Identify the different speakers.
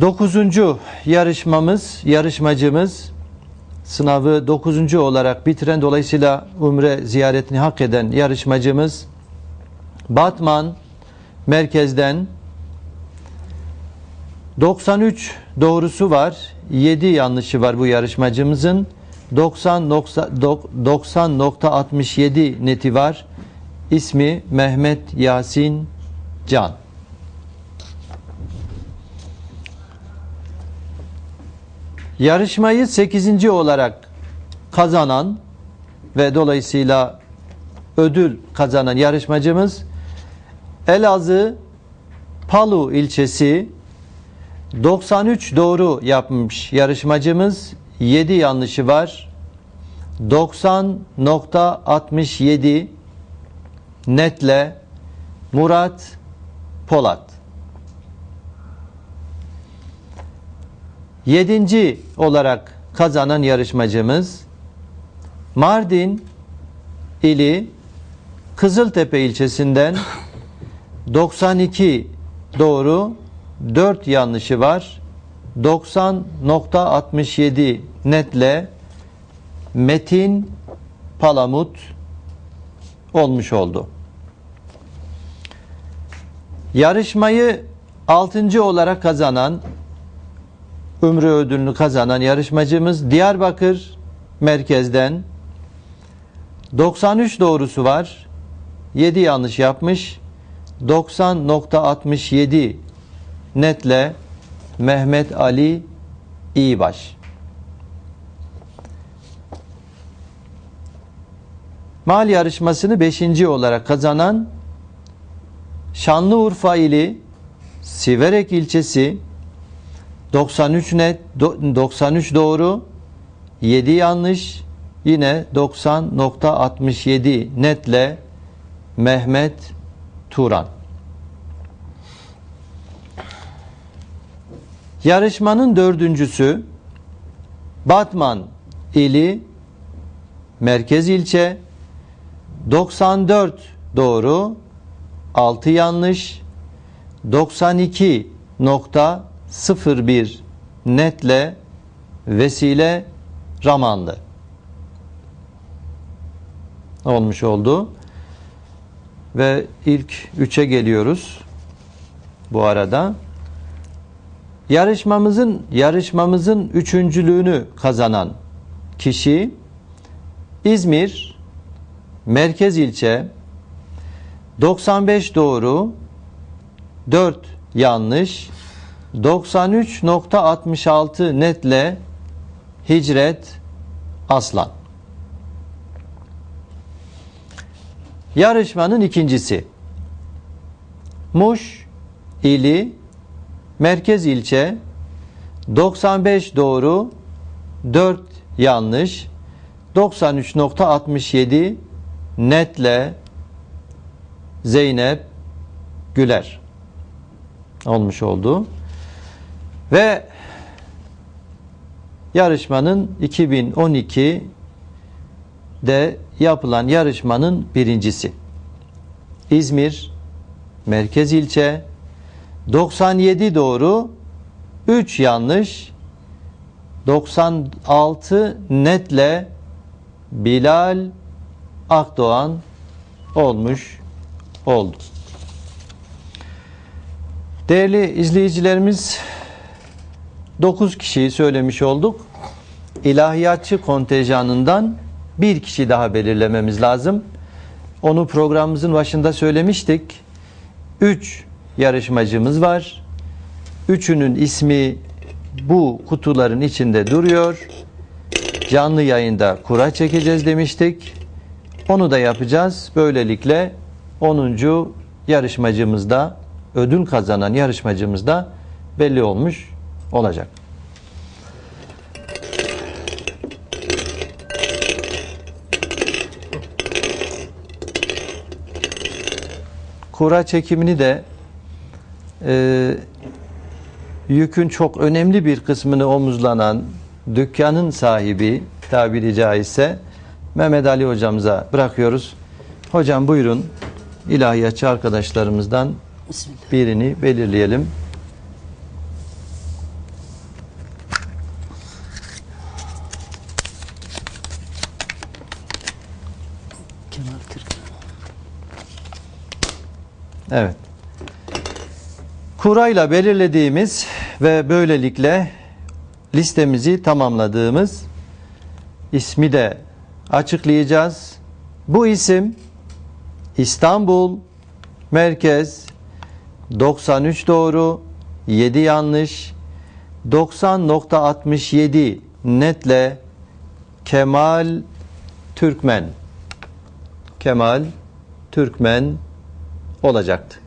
Speaker 1: Dokuzuncu yarışmamız, yarışmacımız sınavı dokuzuncu olarak bitiren dolayısıyla umre ziyaretini hak eden yarışmacımız Batman merkezden 93 doğrusu var. 7 yanlışı var bu yarışmacımızın. 90.67 neti var. İsmi Mehmet Yasin Can. Yarışmayı 8. olarak kazanan ve dolayısıyla ödül kazanan yarışmacımız Elazığ Palu ilçesi 93 doğru yapmış yarışmacımız 7 yanlışı var 90.67 netle Murat Polat Yedinci olarak kazanan yarışmacımız Mardin ili Kızıltepe ilçesinden 92 doğru 4 yanlışı var 90.67 netle Metin Palamut olmuş oldu. Yarışmayı 6. olarak kazanan Ümrü ödülünü kazanan yarışmacımız Diyarbakır merkezden 93 doğrusu var. 7 yanlış yapmış. 90.67 netle Mehmet Ali İyibaş. Mal yarışmasını 5. olarak kazanan Şanlıurfa ili Siverek ilçesi 93 net 93 doğru. 7 yanlış. Yine 90.67 netle Mehmet Turan. Yarışmanın dördüncüsü Batman ili merkez ilçe. 94 doğru. 6 yanlış. 92 nokta 01 netle vesile Ramanlı olmuş oldu. Ve ilk üçe geliyoruz. Bu arada yarışmamızın yarışmamızın üçüncülüğünü kazanan kişi İzmir merkez ilçe 95 doğru 4 yanlış 93.66 netle Hicret Aslan. Yarışmanın ikincisi. Muş ili merkez ilçe 95 doğru 4 yanlış 93.67 netle Zeynep Güler olmuş oldu. Ve yarışmanın 2012'de yapılan yarışmanın birincisi. İzmir merkez ilçe 97 doğru 3 yanlış 96 netle Bilal Akdoğan olmuş oldu. Değerli izleyicilerimiz 9 kişiyi söylemiş olduk. İlahiyatçı kontenjanından bir kişi daha belirlememiz lazım. Onu programımızın başında söylemiştik. 3 yarışmacımız var. Üçünün ismi bu kutuların içinde duruyor. Canlı yayında kura çekeceğiz demiştik. Onu da yapacağız. Böylelikle 10. yarışmacımızda ödül kazanan yarışmacımızda belli olmuş olacak. Kura çekimini de e, yükün çok önemli bir kısmını omuzlanan dükkanın sahibi tabiri caizse Mehmet Ali hocamıza bırakıyoruz. Hocam buyurun ilahiyatçı arkadaşlarımızdan birini belirleyelim. Evet. Kurayla belirlediğimiz ve böylelikle listemizi tamamladığımız ismi de açıklayacağız. Bu isim İstanbul Merkez 93 doğru 7 yanlış 90.67 netle Kemal Türkmen Kemal Türkmen olacaktı.